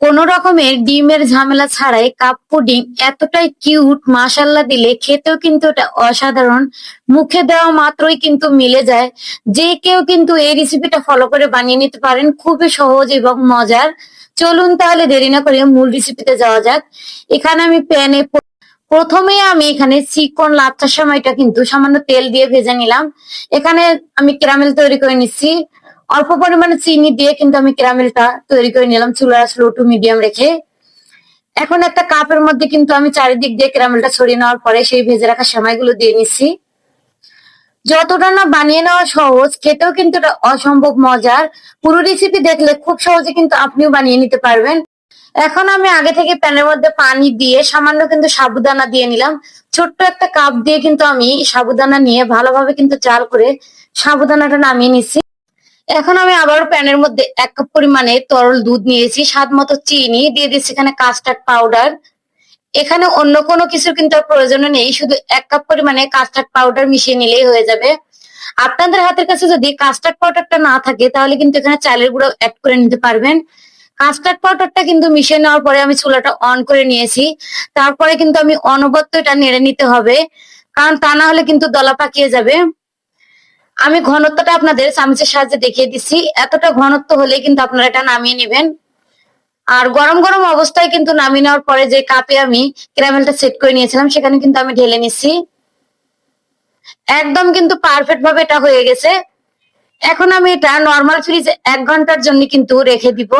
কোন রকমের ডিমের ঝামেলা ছাড়াই কাপ পুডিং এতটাই কিউট মাশাল্লাহ দিলে খেতেও কিন্তু এটা অসাধারণ। মুখে দেওয়া মাত্রই কিন্তু মিলে যায়। যে কেউ কিন্তু এই রেসিপিটা ফলো করে বানিয়ে নিতে পারেন, খুবই সহজ এবং মজার। চলুন তাহলে দেরি না করে মূল রেসিপিতে যাওয়া যাক। এখানে আমি প্যানে প্রথমে আমি এখানে চিকন লাচ্চার সময়টা কিন্তু সামান্য তেল দিয়ে ভেজে নিলাম। এখানে আমি ক্যারামেল তৈরি করে নিচ্ছি। অল্প পরিমাণে চিনি দিয়ে কিন্তু আমি ক্যারামেলটা তৈরি করে নিলাম, চুলা স্লো টু মিডিয়াম রেখে। এখন একটা কাপের মধ্যে কিন্তু আমি চারিদিক দিয়ে ক্যারামেলটা ছড়িয়ে নেওয়ার পরে সেই ভেজে রাখা সেমাইগুলো দিয়ে নিচ্ছি। যতটা না বানিয়ে নেওয়া সহজ, খেতেও কিন্তু অসম্ভব মজার। পুরো রেসিপি দেখলে খুব সহজে কিন্তু আপনিও বানিয়ে নিতে পারবেন। এখন আমি আগে থেকে প্যানের মধ্যে পানি দিয়ে সামান্য কিন্তু সাবুদানা দিয়ে নিলাম। ছোট্ট একটা কাপ দিয়ে কিন্তু আমি সাবুদানা নিয়ে ভালোভাবে কিন্তু চাল করে সাবুদানাটা নামিয়ে নিচ্ছি। এখন আমি আবার প্যানের মধ্যে এক কাপ পরিমাণে তরল দুধ নিয়েছি, স্বাদ মতো চিনি, দিয়ে দিচ্ছি এখানে কাস্টার্ড পাউডার। এখানে অন্য কোনো কিছু কিন্তু প্রয়োজন নেই, শুধু এক কাপ পরিমাণে কাস্টার্ড পাউডার মিশিয়ে নিলেই হয়ে যাবে। আপনাদের হাতের কাছে যদি কাস্টার্ড পাউডারটা না থাকে, তাহলে কিন্তু এখানে চালের গুঁড়ো অ্যাড করে নিতে পারবেন। কাস্টার্ড পাউডারটা কিন্তু মিশিয়ে নেওয়ার পরে আমি চুলাটা অন করে নিয়েছি। তারপরে কিন্তু আমি অনবদ্য এটা নেড়ে নিতে হবে, কারণ তা না হলে কিন্তু দলা পাকিয়ে যাবে। আমি ঘনত্বটা আপনাদের চামচের সাহায্যে দেখিয়ে দিচ্ছি। এতটা ঘনত্ব হলে কিন্তু আপনারা এটা নামিয়ে নেবেন। আর গরম গরম অবস্থায় কিন্তু নামিয়ে নেওয়ার পরে যে কাপে আমি ক্যারামেলটা সেট করে নিয়েছিলাম, সেখানে কিন্তু আমি ঢেলে নিচ্ছি। একদম কিন্তু পারফেক্ট ভাবে এটা হয়ে গেছে। এখন আমি এটা নর্মাল ফ্রিজে এক ঘণ্টার জন্য কিন্তু রেখে দিব।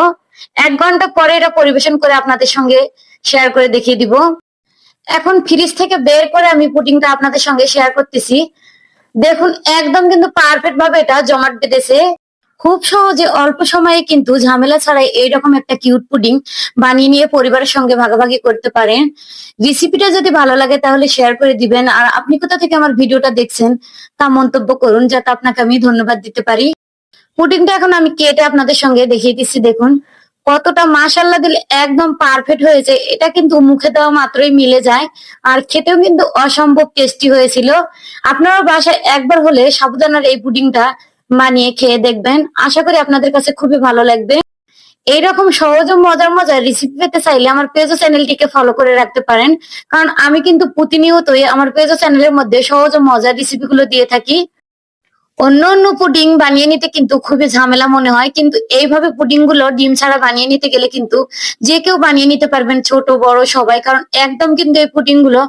এক ঘণ্টা পরে এটা পরিবেশন করে আপনাদের সঙ্গে শেয়ার করে দেখিয়ে দিব। এখন ফ্রিজ থেকে বের করে আমি পুডিংটা আপনাদের সঙ্গে শেয়ার করতেছি। দেখুন, একদম কিন্তু পারফেক্ট ভাবে এটা জমাট বেঁধেছে। খুব সহজে অল্প সময়ে কিন্তু ঝামেলা ছাড়াই এইরকম একটা কিউট পুডিং বানিয়ে নিয়ে পরিবারের সঙ্গে ভাগাভাগি করতে পারেন। রেসিপিটা যদি ভালো লাগে তাহলে শেয়ার করে দিবেন। আর আপনি কোথা থেকে আমার ভিডিওটা দেখছেন তা মন্তব্য করুন, যাতে আপনাকে আমি ধন্যবাদ দিতে পারি। পুডিংটা এখন আমি কেটে আপনাদের সঙ্গে দেখিয়ে দিচ্ছি, দেখুন। কতটা মাসাল্লা দিলে একদম পারফেক্ট হয়েছে, এটা কিন্তু মুখে দেওয়া মাত্রই মিলে যায়। আর খেতেও কিন্তু অসম্ভব টেস্টি হয়েছিল। আপনারা বাসায় একবার হলে সাবুদানার এই পুডিংটা বানিয়ে খেয়ে দেখবেন। আশা করি আপনাদের কাছে খুবই ভালো লাগবে। এইরকম সহজ ও মজার মজার রেসিপি পেতে চাইলে আমার পেজ চ্যানেলটিকে ফলো করে রাখতে পারেন। কারণ আমি কিন্তু প্রতিনিয়তই আমার পেজ চ্যানেলের মধ্যে সহজ ও মজার রেসিপি গুলো দিয়ে থাকি। অন্য অন্য পুডিং বানিয়ে নিতে কিন্তু খুবই ঝামেলা মনে হয়, কিন্তু এইভাবে পুডিংগুলো ডিম ছাড়া বানিয়ে নিতে গেলে কিন্তু যে কেউ বানিয়ে নিতে পারবেন ছোট, বড় সবাই, কারণ একদম কিন্তু এই পুডিংগুলো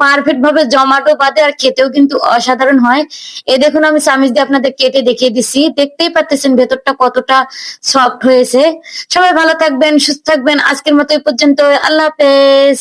পারফেক্ট ভাবে জমাটো বাদে আর খেতেও কিন্তু অসাধারণ হয়। এ দেখুন, আমি চামিচ দিয়ে আপনাদের কেটে দেখিয়ে দিছি দেখতেই পাচ্ছেন ভেতরটা কতটা সফট হয়েছে। সবাই ভালো থাকবেন, সুস্থ থাকবেন। আজকের মতো এই পর্যন্ত আল্লাহ হাফেজ।